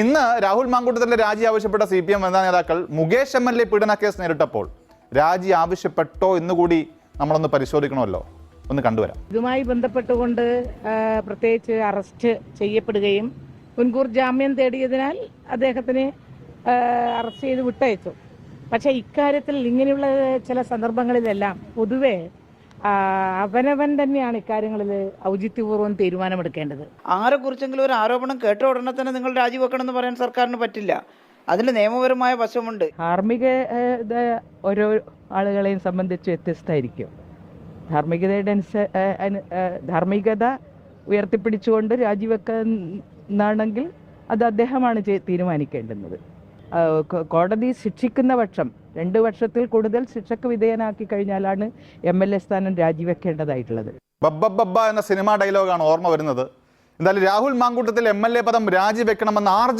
ഇന്ന് രാഹുൽ മാങ്കൂട്ടത്തിന്റെ രാജി ആവശ്യപ്പെട്ട സി പി എം വനിതാ നേതാക്കൾ മുകേഷ് എം എൽ എ പീഡന കേസ് നേരിട്ടപ്പോൾ രാജി ആവശ്യപ്പെട്ടോ എന്നുകൂടി നമ്മളൊന്ന് പരിശോധിക്കണമല്ലോ. ഒന്ന് കണ്ടുവരാം. ഇതുമായി ബന്ധപ്പെട്ടുകൊണ്ട് പ്രത്യേകിച്ച് അറസ്റ്റ് ചെയ്യപ്പെടുകയും മുൻകൂർ ജാമ്യം തേടിയതിനാൽ അദ്ദേഹത്തിന് അറസ്റ്റ് ചെയ്ത് വിട്ടയച്ചു. പക്ഷേ ഇക്കാര്യത്തിൽ ഇങ്ങനെയുള്ള ചില സന്ദർഭങ്ങളിലെല്ലാം പൊതുവെ അവനവൻ തന്നെയാണ് ഇക്കാര്യങ്ങളിൽ ഔചിത്യപൂർവം തീരുമാനമെടുക്കേണ്ടത്. ആരെക്കുറിച്ചെങ്കിലും ഒരു ആരോപണം കേട്ട ഉടനെ തന്നെ നിങ്ങൾ രാജിവെക്കണമെന്ന് പറയാൻ സർക്കാരിന് പറ്റില്ല. അതിന് നിയമപരമായ വശമുണ്ട്. ധാർമ്മിക ഓരോ ആളുകളെയും സംബന്ധിച്ച് വ്യത്യസ്തമായിരിക്കും. ധാർമ്മികതയുടെ ധാർമ്മികത ഉയർത്തിപ്പിടിച്ചുകൊണ്ട് രാജിവെക്കുന്നാണെങ്കിൽ അത് അദ്ദേഹമാണ് തീരുമാനിക്കേണ്ടുന്നത്. കോടതി ശിക്ഷിക്കുന്ന പക്ഷം രണ്ട് വർഷത്തിൽ കൂടുതൽ ശിക്ഷക്ക് വിധേയനാക്കി കഴിഞ്ഞാലാണ് എം എൽ എ സ്ഥാനം രാജിവെക്കേണ്ടതായിട്ടുള്ളത്. ബബ്ബബ്ബ എന്ന സിനിമാ ഡയലോഗാണ് ഓർമ്മ വരുന്നത്. എന്തായാലും Rahul Mankoottathil M L A പദം രാജിവെക്കണമെന്ന് ആർജ